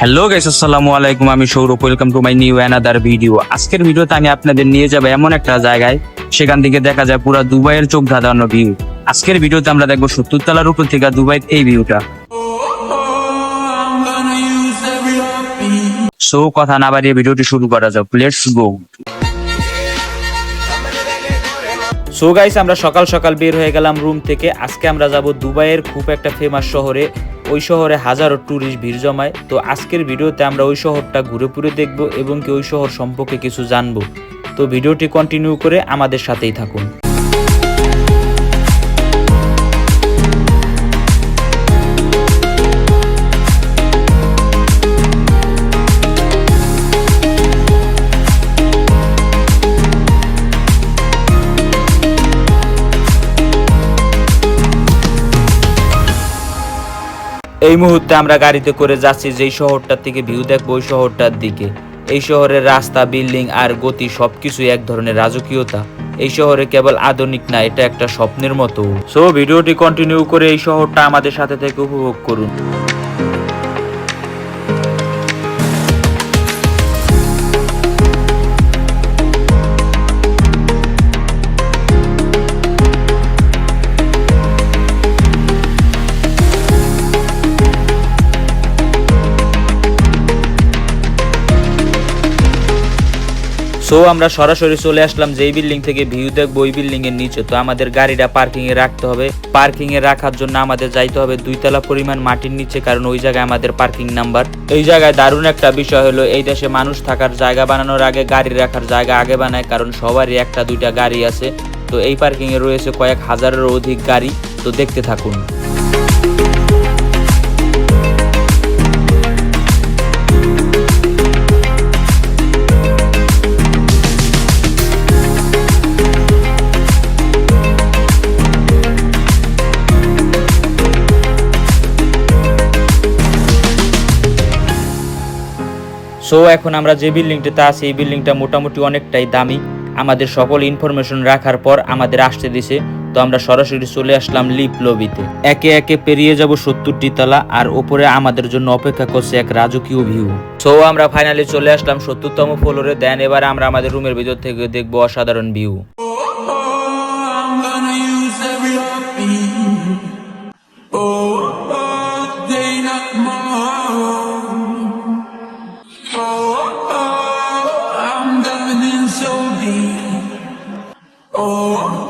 Hello guys আসসালামু আলাইকুম আমি Sourav welcome to my new another video আজকের ভিডিওতে আমি আপনাদের নিয়ে যাব এমন একটা জায়গায়, সেখান থেকে দেখা যায় পুরো দুবাইয়ের চোখ ধাঁধানো ভিউ আজকের ভিডিওতে আমরা দেখব সত্তর তলার উপর থেকে দুবাইয়ের এই ভিউটা সো কথা না বাড়িয়ে ভিডিওটি শুরু করা যাক। লেটস গো সো গাইস আমরা সকাল সকাল বের হয়ে গেলাম রুম থেকে। আজকে আমরা যাব দুবাইয়ের খুব একটা ফেমাস শহরে ওই শহরে হাজারো ট্যুরিস্ট ভিড় জমায়। তো আজকের ভিডিওতে আমরা ওই শহরটা ঘুরে ঘুরে দেখব এবং কি ওই শহর সম্পর্কে কিছু জানব। তো ভিডিওটি কন্টিনিউ করে আমাদের সাথেই থাকুন। এই মুহূর্তে আমরা গাড়িতে করে যাচ্ছি যেই শহরটার থেকে ভিউ দেখব, ওই শহরটার দিকে। এই শহরের রাস্তা বিল্ডিং আর গতি সবকিছুই এক ধরনের রাজকীয়তা। এই শহরে কেবল আধুনিক না, এটা একটা স্বপ্নের মতো। সো ভিডিওটি কন্টিনিউ করে এই শহরটা আমাদের সাথে থেকে উপভোগ করুন। সো আমরা সরাসরি চলে আসলাম যেই বিল্ডিং থেকে ভিউ দেখব, ওই বিল্ডিং এর নিচে। তো আমাদের গাড়িটা পার্কিং এ রাখতে হবে। পার্কিং এ রাখার জন্য আমাদের যাইতে হবে দুইতলা পরিমাণ মাটির নিচে, কারণ ওই জায়গায় আমাদের পার্কিং নাম্বার এই জায়গায় দারুণ একটা বিষয় হলো, এই দেশে মানুষ থাকার জায়গা বানানোর আগে গাড়ি রাখার জায়গা আগে বানায়, কারণ সবারই একটা দুইটা গাড়ি আছে। তো এই পার্কিং এ রয়েছে কয়েক হাজারেরও অধিক গাড়ি। তো দেখতে থাকুন। সো এখন আমরা যে বিল্ডিংটাতে আছি, এই বিল্ডিংটা মোটামুটি অনেকটাই দামি। আমাদের সকল ইনফরমেশন রাখার পর আমাদের আসতে দিছে। তো আমরা সরাসরি চলে আসলাম লিপ লবিতে। একে একে পেরিয়ে যাব সত্তরটি তলা আর ওপরে আমাদের জন্য অপেক্ষা করছে এক রাজকীয় ভিউ সো আমরা ফাইনালি চলে আসলাম সত্তরতম ফ্লোরে দেন এবার আমরা আমাদের রুমের ভিতর থেকে দেখব অসাধারণ ভিউ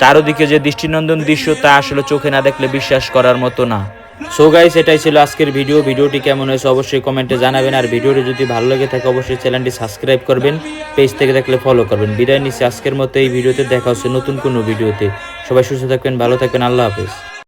চারোদিকে যে দৃষ্টিনন্দন দৃশ্য তা আসলে চোখে না দেখলে বিশ্বাস করার মতো না। সো গাইস এটাই ছিল আজকের ভিডিও ভিডিওটি কেমন হয়েছে অবশ্যই কমেন্টে জানাবেন। আর ভিডিওটি যদি ভালো লেগে থাকে, অবশ্যই চ্যানেলটি সাবস্ক্রাইব করবেন। পেজ থেকে দেখলে ফলো করবেন। বিদায় নিচ্ছি আজকের মতো এই ভিডিওতে দেখা হচ্ছে নতুন কোনো ভিডিওতে সবাই সুস্থ থাকবেন, ভালো থাকবেন। আল্লাহ হাফেজ।